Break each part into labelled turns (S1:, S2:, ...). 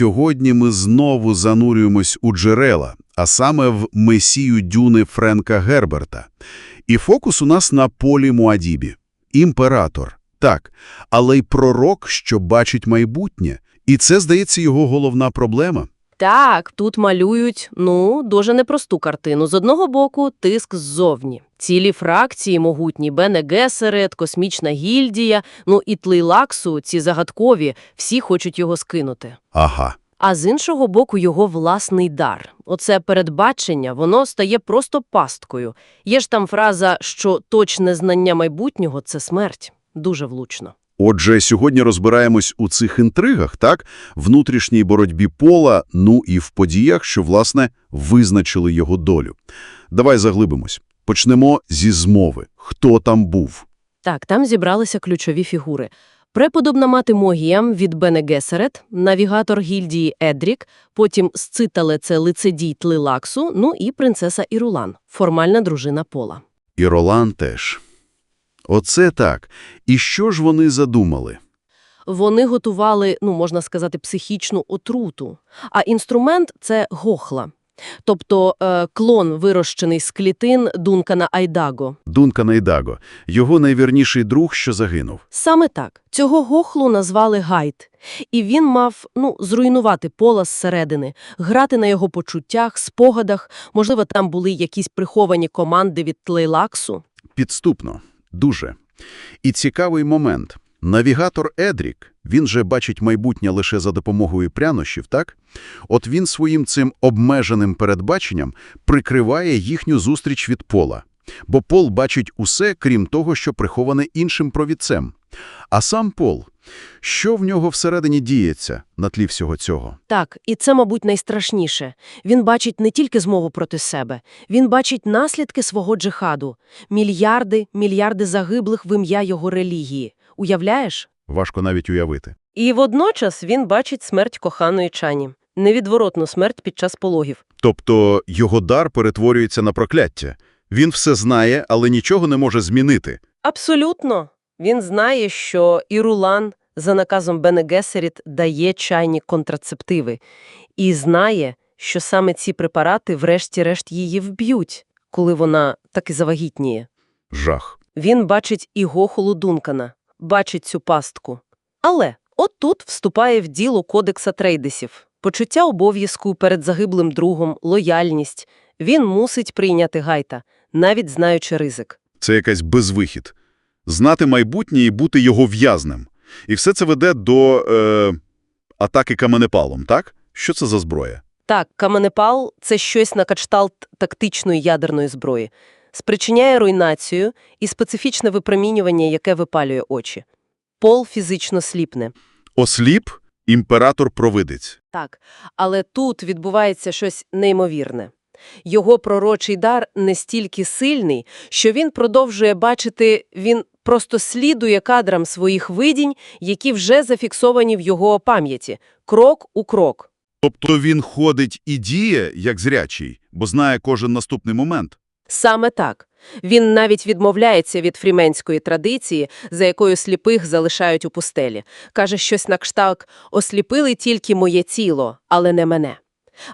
S1: Сьогодні ми знову занурюємось у джерела, а саме в месію дюни Френка Герберта. І фокус у нас на полі Муадібі. Імператор. Так, але й пророк, що бачить майбутнє. І це, здається, його головна проблема.
S2: Так, тут малюють, ну, дуже непросту картину. З одного боку, тиск ззовні. Цілі фракції могутні, Бене Гесерет, Космічна гільдія, ну і Тлейлаксу, ці загадкові, всі хочуть його скинути.
S1: Ага.
S2: А з іншого боку, його власний дар. Оце передбачення, воно стає просто пасткою. Є ж там фраза, що точне знання майбутнього – це смерть. Дуже влучно.
S1: Отже, сьогодні розбираємось у цих інтригах, так? Внутрішній боротьбі Пола, ну і в подіях, що, власне, визначили його долю. Давай заглибимось. Почнемо зі змови. Хто там був?
S2: Так, там зібралися ключові фігури. Преподобна мати Могіям від Бене Гесерет, навігатор гільдії Едрік, потім Сцитале – це лицедій Тлилаксу, ну і принцеса Ірулан, формальна дружина Пола.
S1: І Ролан теж. Оце так. І що ж вони задумали?
S2: Вони готували, ну, можна сказати, психічну отруту, а інструмент – це гохла. Тобто е, клон, вирощений з клітин Дункана Айдаго.
S1: Дункан Айдаго, його найвірніший друг, що загинув.
S2: Саме так. Цього гохлу назвали Гайд. І він мав, ну, зруйнувати пола зсередини, грати на його почуттях, спогадах. Можливо, там були якісь приховані команди від Тлейлаксу.
S1: Підступно. Дуже. І цікавий момент. Навігатор Едрік, він же бачить майбутнє лише за допомогою прянощів, так? От він своїм цим обмеженим передбаченням прикриває їхню зустріч від Пола. Бо Пол бачить усе, крім того, що приховане іншим провідцем. А сам Пол, що в нього всередині діється на тлі всього цього?
S2: Так, і це, мабуть, найстрашніше. Він бачить не тільки змову проти себе, він бачить наслідки свого джихаду. Мільярди, мільярди загиблих в ім'я його релігії. Уявляєш?
S1: Важко навіть уявити.
S2: І водночас він бачить смерть коханої Чані. Невідворотну смерть під час пологів.
S1: Тобто його дар перетворюється на прокляття. Він все знає, але нічого не може змінити.
S2: Абсолютно. Він знає, що Ірулан за наказом Бене Гесеріт дає чайні контрацептиви. І знає, що саме ці препарати врешті-решт її вб'ють, коли вона таки завагітніє.
S1: Жах.
S2: Він бачить і Гохолу Дункана, бачить цю пастку. Але от тут вступає в діло кодекса трейдесів. Почуття обов'язку перед загиблим другом, лояльність. Він мусить прийняти гайта, навіть знаючи ризик.
S1: Це якась безвихід. Знати майбутнє і бути його в'язнем. І все це веде до е, атаки каменепалом, так? Що це за зброя?
S2: Так, каменепал – це щось на кшталт тактичної ядерної зброї. Спричиняє руйнацію і специфічне випромінювання, яке випалює очі. Пол фізично сліпне.
S1: Осліп – імператор-провидець.
S2: Так, але тут відбувається щось неймовірне. Його пророчий дар настільки сильний, що він продовжує бачити, він просто слідує кадрам своїх видінь, які вже зафіксовані в його пам'яті, крок у крок.
S1: Тобто він ходить і діє, як зрячий, бо знає кожен наступний момент.
S2: Саме так. Він навіть відмовляється від фріменської традиції, за якою сліпих залишають у пустелі. Каже щось на кшталт «осліпили тільки моє тіло, але не мене».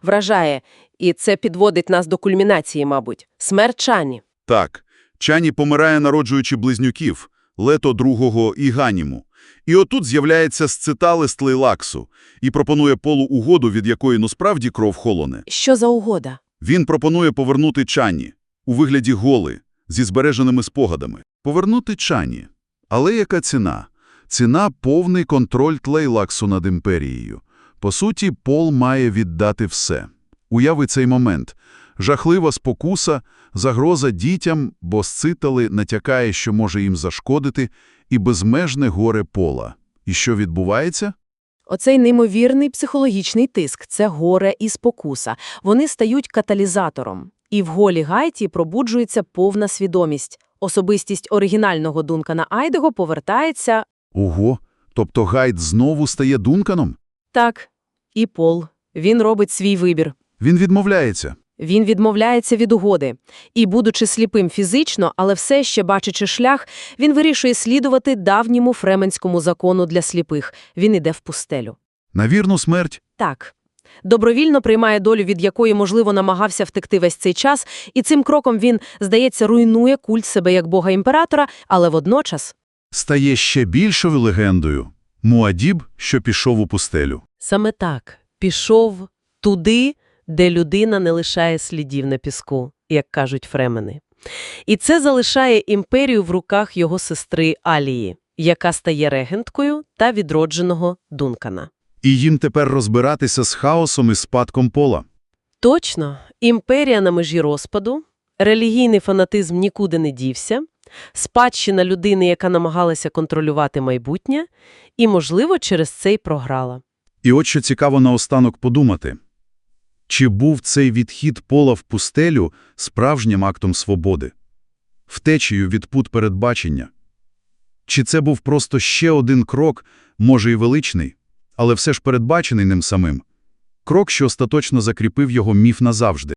S2: Вражає, і це підводить нас до кульмінації, мабуть. Смерть Чані.
S1: Так, Чані помирає, народжуючи близнюків – Лето другого і Ганіму. І отут з'являється сцитали з Тлейлаксу і пропонує Полу угоду, від якої ну справді кров холоне.
S2: Що за угода?
S1: Він пропонує повернути Чані у вигляді голи, зі збереженими спогадами. Повернути Чані. Але яка ціна? Ціна – повний контроль Тлейлаксу над імперією. По суті, Пол має віддати все. Уяви цей момент. Жахлива спокуса, загроза дітям, бо сцитали натякає, що може їм зашкодити, і безмежне горе Пола. І що відбувається?
S2: Оцей неймовірний психологічний тиск – це горе і спокуса. Вони стають каталізатором. І в голі Гайті пробуджується повна свідомість. Особистість оригінального Дункана Айдего повертається
S1: Ого, тобто Гайд знову стає Дунканом?
S2: Так. І Пол. Він робить свій вибір.
S1: Він відмовляється.
S2: Він відмовляється від угоди. І, будучи сліпим фізично, але все ще бачачи шлях, він вирішує слідувати давньому фременському закону для сліпих. Він іде в пустелю.
S1: На вірну смерть?
S2: Так. Добровільно приймає долю, від якої, можливо, намагався втекти весь цей час, і цим кроком він, здається, руйнує культ себе як бога-імператора, але водночас
S1: Стає ще більшою легендою. Муадіб, що пішов у пустелю.
S2: Саме так. Пішов туди, де людина не лишає слідів на піску, як кажуть фремени. І це залишає імперію в руках його сестри Алії, яка стає регенткою та відродженого Дункана.
S1: І їм тепер розбиратися з хаосом і спадком пола.
S2: Точно, імперія на межі розпаду, релігійний фанатизм нікуди не дівся, спадщина людини, яка намагалася контролювати майбутнє, і, можливо, через це й програла.
S1: І от що цікаво наостанок подумати. Чи був цей відхід пола в пустелю справжнім актом свободи? Втечею від пут передбачення? Чи це був просто ще один крок, може і величний, але все ж передбачений ним самим? Крок, що остаточно закріпив його міф назавжди.